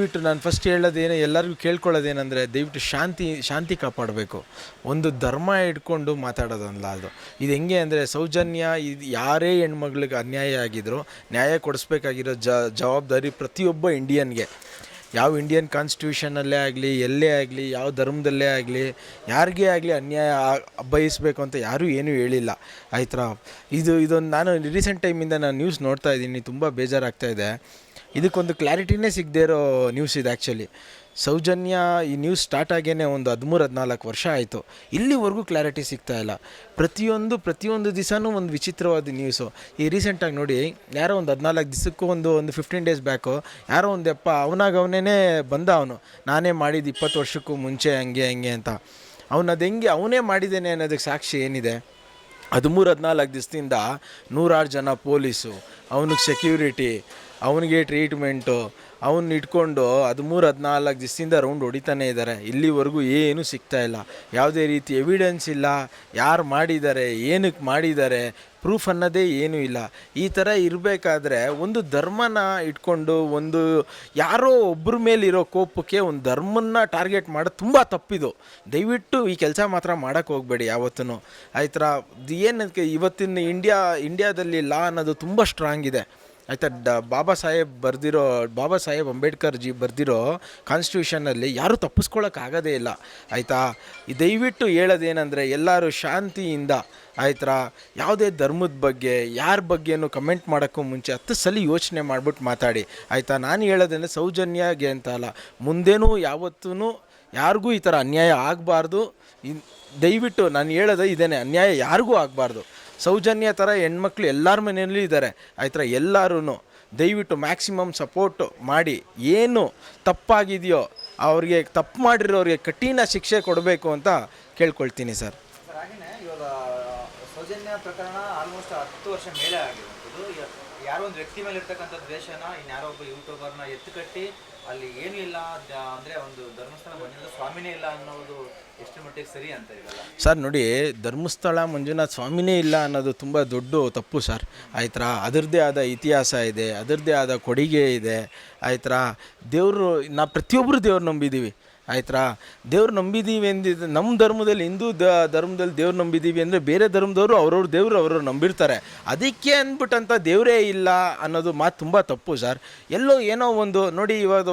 ದಯವಿಟ್ಟು ನಾನು ಫಸ್ಟ್ ಹೇಳೋದೇನು, ಎಲ್ಲರಿಗೂ ಕೇಳ್ಕೊಳ್ಳೋದೇನೆಂದರೆ ದಯವಿಟ್ಟು ಶಾಂತಿ ಶಾಂತಿ ಕಾಪಾಡಬೇಕು. ಒಂದು ಧರ್ಮ ಇಟ್ಕೊಂಡು ಮಾತಾಡೋದಲ್ಲ ಅದು. ಇದು ಹೆಂಗೆ ಅಂದರೆ ಸೌಜನ್ಯ, ಇದು ಯಾರೇ ಹೆಣ್ಮಗ್ಳಿಗೆ ಅನ್ಯಾಯ ಆಗಿದ್ರು, ನ್ಯಾಯ ಕೊಡಿಸ್ಬೇಕಾಗಿರೋ ಜವಾಬ್ದಾರಿ ಪ್ರತಿಯೊಬ್ಬ ಇಂಡಿಯನ್ಗೆ ಯಾವ ಇಂಡಿಯನ್ ಕಾನ್ಸ್ಟಿಟ್ಯೂಷನಲ್ಲೇ ಆಗಲಿ, ಎಲ್ಲೇ ಆಗಲಿ, ಯಾವ ಧರ್ಮದಲ್ಲೇ ಆಗಲಿ, ಯಾರಿಗೇ ಆಗಲಿ ಅನ್ಯಾಯ ಬಯಸಬೇಕು ಅಂತ ಯಾರೂ ಏನೂ ಹೇಳಿಲ್ಲ. ಆಯ್ತಾ? ಇದು, ಇದೊಂದು ನಾನು ರೀಸೆಂಟ್ ಟೈಮಿಂದ ನಾನು ನ್ಯೂಸ್ ನೋಡ್ತಾ ಇದ್ದೀನಿ, ತುಂಬ ಬೇಜಾರಾಗ್ತಾ ಇದೆ. ಇದಕ್ಕೊಂದು ಕ್ಲಾರಿಟಿನೇ ಸಿಗದೇ ಇರೋ ನ್ಯೂಸ್ ಇದು ಆ್ಯಕ್ಚುಲಿ ಸೌಜನ್ಯ ಈ ನ್ಯೂಸ್ ಸ್ಟಾರ್ಟ್ ಆಗೇನೆ ಒಂದು ಹದಿಮೂರು, ಹದಿನಾಲ್ಕು ವರ್ಷ ಆಯಿತು. ಇಲ್ಲಿವರೆಗೂ ಕ್ಲಾರಿಟಿ ಸಿಗ್ತಾ ಇಲ್ಲ. ಪ್ರತಿಯೊಂದು ಪ್ರತಿಯೊಂದು ದಿವಸನೂ ಒಂದು ವಿಚಿತ್ರವಾದ ನ್ಯೂಸು ಈ ರೀಸೆಂಟಾಗಿ ನೋಡಿ, ಯಾರೋ ಒಂದು ಹದಿನಾಲ್ಕು ದಿವಸಕ್ಕೂ ಒಂದು ಒಂದು ಫಿಫ್ಟೀನ್ ಡೇಸ್ ಬ್ಯಾಕು ಯಾರೋ ಒಂದು ಅಪ್ಪ ಅವನಾಗ ಅವನೇ ಬಂದ ಅವನು. ನಾನೇ ಮಾಡಿದ್ದು ಇಪ್ಪತ್ತು ವರ್ಷಕ್ಕೂ ಮುಂಚೆ ಹಂಗೆ ಹಂಗೆ ಅಂತ. ಅದು ಹೆಂಗೆ ಅವನೇ ಮಾಡಿದ್ದೇನೆ ಅನ್ನೋದಕ್ಕೆ ಸಾಕ್ಷಿ ಏನಿದೆ? ಹದಿಮೂರು, ಹದಿನಾಲ್ಕು ದಿವಸದಿಂದ ನೂರಾರು ಜನ ಪೊಲೀಸು, ಅವನಿಗೆ ಸೆಕ್ಯೂರಿಟಿ ಅವನಿಗೆ ಟ್ರೀಟ್ಮೆಂಟು ಅವನ್ನ ಇಟ್ಕೊಂಡು ಹದಿಮೂರು ಹದಿನಾಲ್ಕು ದಿವಸದಿಂದ ರೌಂಡ್ ಹೊಡಿತಾನೆ ಇದ್ದಾರೆ ಇಲ್ಲಿವರೆಗೂ ಏನೂ ಸಿಗ್ತಾ ಇಲ್ಲ. ಯಾವುದೇ ರೀತಿ ಎವಿಡೆನ್ಸ್ ಇಲ್ಲ. ಯಾರು ಮಾಡಿದ್ದಾರೆ ಏನಕ್ಕೆ ಮಾಡಿದ್ದಾರೆ ಪ್ರೂಫ್ ಅನ್ನೋದೇ ಏನೂ ಇಲ್ಲ. ಈ ಥರ ಇರಬೇಕಾದ್ರೆ ಒಂದು ಧರ್ಮನ ಇಟ್ಕೊಂಡು ಒಂದು ಯಾರೋ ಒಬ್ಬರ ಮೇಲಿರೋ ಕೋಪಕ್ಕೆ ಒಂದು ಧರ್ಮನ ಟಾರ್ಗೆಟ್ ಮಾಡೋದು ತುಂಬ ತಪ್ಪಿದು. ದಯವಿಟ್ಟು ಈ ಕೆಲಸ ಮಾತ್ರ ಮಾಡೋಕ್ಕೆ ಹೋಗಬೇಡಿ ಯಾವತ್ತೂ ಆಯ್ತಾ ಏನಕ್ಕೆ ಇವತ್ತಿನ ಇಂಡಿಯಾ ಇಂಡಿಯಾದಲ್ಲಿ ಲಾ ಅನ್ನೋದು ತುಂಬ ಸ್ಟ್ರಾಂಗ್ ಇದೆ. ಆಯಿತಾ, ಡ, ಬಾಬಾ ಸಾಹೇಬ್ ಬರೆದಿರೋ, ಬಾಬಾ ಸಾಹೇಬ್ ಅಂಬೇಡ್ಕರ್ ಜಿ ಬರೆದಿರೋ ಕಾನ್ಸ್ಟಿಟ್ಯೂಷನಲ್ಲಿ ಯಾರೂ ತಪ್ಪಿಸ್ಕೊಳ್ಳೋಕ್ಕಾಗೋದೇ ಇಲ್ಲ, ಆಯಿತಾ? ದಯವಿಟ್ಟು ಹೇಳೋದೇನೆಂದರೆ, ಎಲ್ಲರೂ ಶಾಂತಿಯಿಂದ, ಆಯ್ತಾ? ಯಾವುದೇ ಧರ್ಮದ ಬಗ್ಗೆ, ಯಾರ ಬಗ್ಗೆನೂ ಕಮೆಂಟ್ ಮಾಡೋಕ್ಕೂ ಮುಂಚೆ ಹತ್ತು ಸಲ ಯೋಚನೆ ಮಾಡಿಬಿಟ್ಟು ಮಾತಾಡಿ, ಆಯಿತಾ? ನಾನು ಹೇಳೋದೇನೆ ಸೌಜನ್ಯಗೆ ಅಂತ ಅಲ್ಲ, ಮುಂದೇನೂ ಯಾವತ್ತೂ ಯಾರಿಗೂ ಈ ಥರ ಅನ್ಯಾಯ ಆಗಬಾರ್ದು. ದಯವಿಟ್ಟು ನಾನು ಹೇಳೋದೇ ಇದೇನೆ, ಅನ್ಯಾಯ ಯಾರಿಗೂ ಆಗಬಾರ್ದು. ಸೌಜನ್ಯ ಥರ ಹೆಣ್ಮಕ್ಳು ಎಲ್ಲರ ಮನೆಯಲ್ಲೂ ಇದ್ದಾರೆ. ಆಯ್ತಾ ಎಲ್ಲರೂ ದಯವಿಟ್ಟು ಮ್ಯಾಕ್ಸಿಮಮ್ ಸಪೋರ್ಟು ಮಾಡಿ. ಏನು ತಪ್ಪಾಗಿದೆಯೋ ಅವ್ರಿಗೆ ತಪ್ಪು ಮಾಡಿರೋರಿಗೆ ಕಠಿಣ ಶಿಕ್ಷೆ ಕೊಡಬೇಕು ಅಂತ ಕೇಳ್ಕೊಳ್ತೀನಿ ಸರ್. ಸೌಜನ್ಯ ಪ್ರಕರಣ ಆಲ್ಮೋಸ್ಟ್ ಹತ್ತು ವರ್ಷ ಮೇಲೆ ಆಗಿರುವಂಥದ್ದು. ಯಾರೋ ಒಂದು ವ್ಯಕ್ತಿ ಮೇಲೆ ಇರ್ತಕ್ಕಂಥ ದ್ವೇಷನ, ಇನ್ಯಾರೋ ಒಬ್ಬ ಯೂಟ್ಯೂಬರ್ನ ಎತ್ತು ಕಟ್ಟಿ ಅಲ್ಲಿ ಏನೂ ಇಲ್ಲ ಅಂದರೆ ಒಂದು ಧರ್ಮಸ್ಥಳ ಮಂಜುನಾಥ ಸ್ವಾಮಿನೇ ಇಲ್ಲ ಅನ್ನೋದು ಎಷ್ಟು ಮಟ್ಟಿಗೆ ಸರಿ ಅಂತ ಇದಲ್ಲ ಸರ್, ನೋಡಿ, ಧರ್ಮಸ್ಥಳ ಮಂಜುನಾಥ ಸ್ವಾಮಿನೇ ಇಲ್ಲ ಅನ್ನೋದು ತುಂಬ ದೊಡ್ಡ ತಪ್ಪು ಸರ್. ಆಯ್ತಾ ಅದರದ್ದೇ ಆದ ಇತಿಹಾಸ ಇದೆ, ಅದರದ್ದೇ ಆದ ಕೊಡುಗೆ ಇದೆ ಆಯ್ತಾ ದೇವರು, ನಾ ಪ್ರತಿಯೊಬ್ಬರು ದೇವ್ರು ನಂಬಿದ್ದೀವಿ ಆಯ್ತಾ ದೇವ್ರು ನಂಬಿದ್ದೀವಿ ಎಂದಿದ್ದು ನಮ್ಮ ಧರ್ಮದಲ್ಲಿ, ಹಿಂದೂ ದ ಧರ್ಮದಲ್ಲಿ ದೇವ್ರು ನಂಬಿದ್ದೀವಿ ಅಂದರೆ ಬೇರೆ ಧರ್ಮದವರು ಅವ್ರವ್ರ ದೇವರು ಅವ್ರವ್ರು ನಂಬಿರ್ತಾರೆ. ಅದಕ್ಕೆ ಅಂದ್ಬಿಟ್ಟಂಥ ದೇವರೇ ಇಲ್ಲ ಅನ್ನೋದು ಮಾತು ತುಂಬ ತಪ್ಪು, ಸರ್. ಎಲ್ಲೋ ಏನೋ ಒಂದು ನೋಡಿ ಇವಾಗ,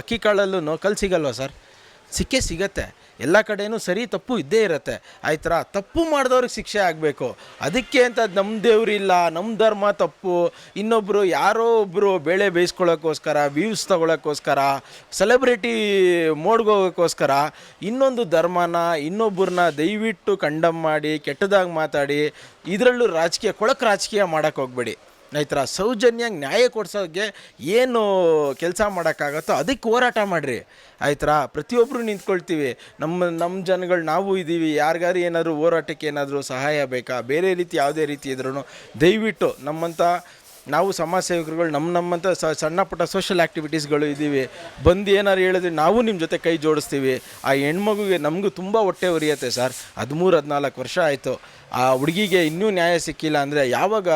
ಅಕ್ಕಿ ಕಾಳಲ್ಲೂ ಕಲ್ ಸಿಗಲ್ವಾ, ಸರ್? ಸಿಕ್ಕೇ ಸಿಗತ್ತೆ. ಎಲ್ಲ ಕಡೆಯೂ ಸರಿ ತಪ್ಪು ಇದ್ದೇ ಇರುತ್ತೆ. ಆಯ್ತರ? ತಪ್ಪು ಮಾಡಿದವ್ರಿಗೆ ಶಿಕ್ಷೆ ಆಗಬೇಕು. ಅದಕ್ಕೆ ಅಂತ ನಮ್ಮ ದೇವ್ರಿಲ್ಲ ನಮ್ಮ ಧರ್ಮ ತಪ್ಪು. ಇನ್ನೊಬ್ಬರು ಯಾರೋ ಒಬ್ಬರು ಬೇಳೆ ಬೇಯಿಸ್ಕೊಳ್ಳೋಕ್ಕೋಸ್ಕರ ವ್ಯೂಸ್ ತೊಗೊಳಕ್ಕೋಸ್ಕರ ಸೆಲೆಬ್ರಿಟಿ ಮೋಡ್ಗೋಗೋಕ್ಕೋಸ್ಕರ ಇನ್ನೊಂದು ಧರ್ಮನ ಇನ್ನೊಬ್ಬರನ್ನ ದಯವಿಟ್ಟು ಕಂಡಮ್ ಮಾಡಿ, ಕೆಟ್ಟದಾಗಿ ಮಾತಾಡಿ, ಇದರಲ್ಲೂ ರಾಜಕೀಯ, ಕೊಳಕು ರಾಜಕೀಯ ಮಾಡೋಕ್ಕೆ ಹೋಗ್ಬೇಡಿ. ಆಯ್ತಾ ಸೌಜನ್ಯ ನ್ಯಾಯ ಕೊಡ್ಸೋಕ್ಕೆ ಏನು ಕೆಲಸ ಮಾಡೋಕ್ಕಾಗತ್ತೋ ಅದಕ್ಕೆ ಹೋರಾಟ ಮಾಡಿರಿ. ಆಯ್ತಾ ಪ್ರತಿಯೊಬ್ಬರು ನಿಂತ್ಕೊಳ್ತೀವಿ. ನಮ್ಮ ನಮ್ಮ ಜನಗಳು ನಾವು ಇದ್ದೀವಿ ಯಾರಿಗಾರು ಏನಾದರೂ ಹೋರಾಟಕ್ಕೆ ಏನಾದರೂ ಸಹಾಯ ಬೇಕಾ? ಬೇರೆ ರೀತಿ ಯಾವುದೇ ರೀತಿ ಇದ್ರೂ ದಯವಿಟ್ಟು ನಮ್ಮಂಥ ನಾವು ಸಮಾಜ ಸೇವಕರುಗಳು, ನಮ್ಮ, ನಮ್ಮಂಥ ಸ, ಸಣ್ಣ ಪುಟ್ಟ ಸೋಷಲ್ ಆ್ಯಕ್ಟಿವಿಟೀಸ್ಗಳು ಇದ್ದೀವಿ ಬಂದು ಏನಾರು ಹೇಳಿದ್ರೆ ನಾವು ನಿಮ್ಮ ಜೊತೆ ಕೈ ಜೋಡಿಸ್ತೀವಿ. ಆ ಹೆಣ್ಮಗುಗೆ ನಮಗೂ ತುಂಬ ಹೊಟ್ಟೆ ಉರಿಯುತ್ತೆ ಸರ್. ಹದಿಮೂರು, ಹದಿನಾಲ್ಕು ವರ್ಷ ಆಯಿತು. ಆ ಹುಡುಗಿಗೆ ಇನ್ನೂ ನ್ಯಾಯ ಸಿಕ್ಕಿಲ್ಲ ಅಂದರೆ ಯಾವಾಗ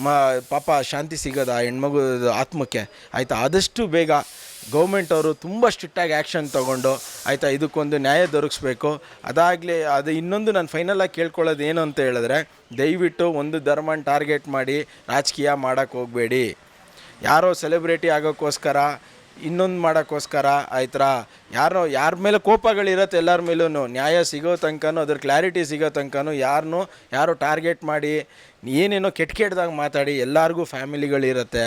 ಮ, ಪಾಪ ಶಾಂತಿ ಸಿಗೋದು ಆ ಹೆಣ್ಮಗು ಆತ್ಮಕ್ಕೆ. ಆಯಿತಾ? ಆದಷ್ಟು ಬೇಗ ಗೌರ್ಮೆಂಟ್ ಅವರು ತುಂಬ ಸ್ಟ್ರಿಕ್ಟಾಗಿ ಆ್ಯಕ್ಷನ್ ತೊಗೊಂಡು ಆಯಿತಾ ಇದಕ್ಕೊಂದು ನ್ಯಾಯ ದೊರಕಿಸ್ಬೇಕು. ಅದಾಗಲಿ ಅದು ಇನ್ನೊಂದು ನಾನು ಫೈನಲಾಗಿ ಕೇಳ್ಕೊಳ್ಳೋದು ಏನು ಅಂತ ಹೇಳಿದ್ರೆ ದಯವಿಟ್ಟು ಒಂದು ಧರ್ಮನ ಟಾರ್ಗೆಟ್ ಮಾಡಿ ರಾಜಕೀಯ ಮಾಡೋಕ್ಕೆ ಹೋಗಬೇಡಿ. ಯಾರೋ ಸೆಲೆಬ್ರಿಟಿ ಆಗೋಕ್ಕೋಸ್ಕರ ಇನ್ನೊಂದು ಮಾಡೋಕ್ಕೋಸ್ಕರ ಆಯ್ತಾ ಯಾರೋ ಯಾರ ಮೇಲೆ ಕೋಪಗಳಿರತ್ತೆ ಎಲ್ಲರ ಮೇಲೂ ನ್ಯಾಯ ಸಿಗೋ ತನಕನೂ, ಅದ್ರ ಕ್ಲಾರಿಟಿ ಸಿಗೋ ತನಕನೂ ಯಾರನ್ನು ಯಾರು ಟಾರ್ಗೆಟ್ ಮಾಡಿ, ಏನೇನೋ ಕೆಟ್ಟ ಕೆಟ್ಟದಾಗ ಮಾತಾಡಿ ಎಲ್ಲರಿಗೂ ಫ್ಯಾಮಿಲಿಗಳಿರುತ್ತೆ,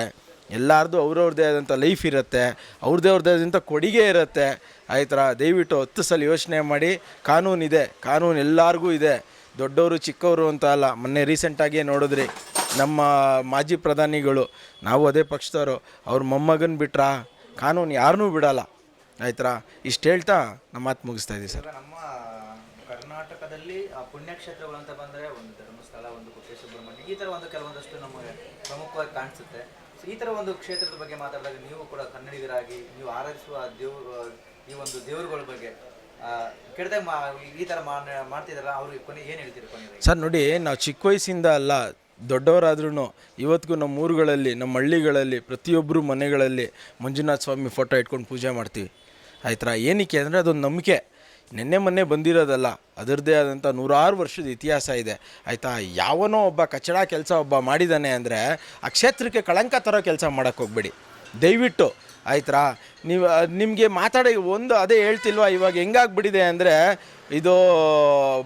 ಎಲ್ಲರದು ಅವ್ರವ್ರದ್ದೇ ಆದಂಥ ಲೈಫ್ ಇರುತ್ತೆ, ಅವ್ರದೇ ಅವ್ರದ್ದೇ ಆದಂಥ ಕೊಡುಗೆ ಇರುತ್ತೆ ಆಯ್ತಾ ದಯವಿಟ್ಟು ಹತ್ತು ಸಲ ಯೋಚನೆ ಮಾಡಿ ಕಾನೂನಿದೆ ಕಾನೂನು ಎಲ್ಲರಿಗೂ ಇದೆ ದೊಡ್ಡವರು ಚಿಕ್ಕವರು ಅಂತ ಅಲ್ಲ, ಮೊನ್ನೆ ರೀಸೆಂಟಾಗಿ ನೋಡಿದ್ರಿ, ನಮ್ಮ ಮಾಜಿ ಪ್ರಧಾನಿಗಳು, ನಾವು ಅದೇ ಪಕ್ಷದವರು, ಅವ್ರ ಮೊಮ್ಮಗನ ಬಿಟ್ರಾ? ಕಾನೂನು ಯಾರನ್ನೂ ಬಿಡಲ್ಲ. ಆಯ್ತಾ ಇಷ್ಟು ಹೇಳ್ತಾ ನಮ್ಮ ಮಾತು ಮುಗಿಸ್ತಾ ಇದ್ದೀವಿ ಸರ್. ನಮ್ಮ ಕರ್ನಾಟಕದಲ್ಲಿ ಆ ಪುಣ್ಯಕ್ಷೇತ್ರಗಳು ಅಂತ ಬಂದರೆ ಒಂದು ಧರ್ಮಸ್ಥಳ ಒಂದು ಕುಕ್ಕೆ ಸುಬ್ರಹ್ಮಣ್ಯ ಈ ಥರ ಒಂದು ಕೆಲವೊಂದಷ್ಟು ನಮಗೆ ಪ್ರಮುಖವಾಗಿ ಕಾಣಿಸುತ್ತೆ. ಸೊ ಈ ಥರ ಒಂದು ಕ್ಷೇತ್ರದ ಬಗ್ಗೆ ಮಾತಾಡಿದಾಗ ನೀವು ಕೂಡ ಕನ್ನಡಿಗರಾಗಿ ನೀವು ಆರಾಧಿಸುವ ದೇವ್ರು ಈ ಒಂದು ದೇವರುಗಳ ಬಗ್ಗೆ ಕೆಡ್ದಾಗ ಮಾ ಈ ಥರ ಮಾಡ್ತಿದ್ದಾರೆ ಅವ್ರಿಗೆ ಕೊನೆ ಏನು ಹೇಳ್ತೀರಿ ಸರ್ ನೋಡಿ ನಾವು ಚಿಕ್ಕ ವಯಸ್ಸಿಂದ ಅಲ್ಲ ದೊಡ್ಡವರಾದ್ರೂ ಇವತ್ತಿಗೂ ನಮ್ಮ ಊರುಗಳಲ್ಲಿ, ನಮ್ಮ ಹಳ್ಳಿಗಳಲ್ಲಿ, ಪ್ರತಿಯೊಬ್ಬರು ಮನೆಗಳಲ್ಲಿ ಮಂಜುನಾಥ ಸ್ವಾಮಿ ಫೋಟೋ ಇಟ್ಕೊಂಡು ಪೂಜೆ ಮಾಡ್ತೀವಿ. ಆಯ್ತಾ ಏನಕ್ಕೆ ಅಂದರೆ ಅದೊಂದು ನಂಬಿಕೆ. ನಿನ್ನೆ ಮೊನ್ನೆ ಬಂದಿರೋದಲ್ಲ, ಅದರದ್ದೇ ಆದಂಥ ನೂರಾರು ವರ್ಷದ ಇತಿಹಾಸ ಇದೆ. ಆಯಿತಾ? ಯಾವನೋ ಒಬ್ಬ ಕಚಡ ಕೆಲಸ ಒಬ್ಬ ಮಾಡಿದ್ದಾನೆ ಅಂದರೆ ಆ ಕ್ಷೇತ್ರಕ್ಕೆ ಕಳಂಕ ತರೋ ಕೆಲಸ ಮಾಡೋಕ್ಕೆ ಹೋಗ್ಬೇಡಿ. ದಯವಿಟ್ಟು ಆಯ್ತಾ ನೀವು ನಿಮಗೆ ಮಾತಾಡೋ ಒಂದು ಅದೇ ಹೇಳ್ತಿಲ್ವಾ? ಇವಾಗ ಹೆಂಗಾಗ್ಬಿಟ್ಟಿದೆ ಅಂದರೆ ಇದು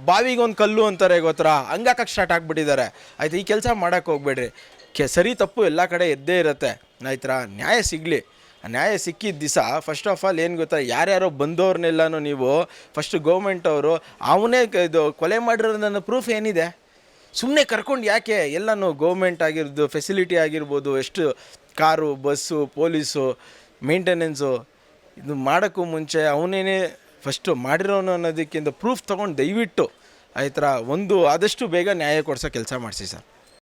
ಬಾವಿಗೊಂದು ಕಲ್ಲು ಅಂತಾರೆ ಗೊತ್ತಾ? ಹಂಗಾಕಕ್ಕೆ ಸ್ಟಾರ್ಟ್ ಆಗಿಬಿಟ್ಟಿದ್ದಾರೆ. ಆಯ್ತು, ಈ ಕೆಲಸ ಮಾಡೋಕ್ಕೆ ಹೋಗ್ಬೇಡ್ರಿ. ಕೆ, ಸರಿ ತಪ್ಪು ಎಲ್ಲ ಕಡೆ ಎದ್ದೇ ಇರುತ್ತೆ. ಆಯ್ತಾ ನ್ಯಾಯ ಸಿಗಲಿ. ನ್ಯಾಯ ಸಿಕ್ಕಿದ ದಿವಸ ಫಸ್ಟ್ ಆಫ್ ಆಲ್ ಏನು ಗೊತ್ತಾ? ಯಾರ್ಯಾರೋ ಬಂದವ್ರನ್ನೆಲ್ಲನೂ ನೀವು ಫಸ್ಟ್ ಗೌರ್ಮೆಂಟ್ ಅವರು, ಅವನೇ ಇದು ಕೊಲೆ ಮಾಡಿರೋದನ್ನ ಪ್ರೂಫ್ ಏನಿದೆ? ಸುಮ್ಮನೆ ಕರ್ಕೊಂಡು ಯಾಕೆ ಎಲ್ಲನೂ ಗೌರ್ಮೆಂಟ್ ಆಗಿರ್ಬೋದು ಫೆಸಿಲಿಟಿ ಆಗಿರ್ಬೋದು, ಎಷ್ಟು ಕಾರು, ಬಸ್ಸು, ಪೊಲೀಸು ಮೇಂಟೆನೆನ್ಸು ಇದು ಮಾಡೋಕ್ಕೂ ಮುಂಚೆ ಅವನೇನೇ ಫಸ್ಟು ಮಾಡಿರೋನು ಅನ್ನೋದಕ್ಕಿಂತ ಪ್ರೂಫ್ ತೊಗೊಂಡು ದಯವಿಟ್ಟು ಆಯ್ತರ ಒಂದು ಆದಷ್ಟು ಬೇಗ ನ್ಯಾಯ ಕೊಡಿಸೋ ಕೆಲಸ ಮಾಡಿಸಿ ಸರ್.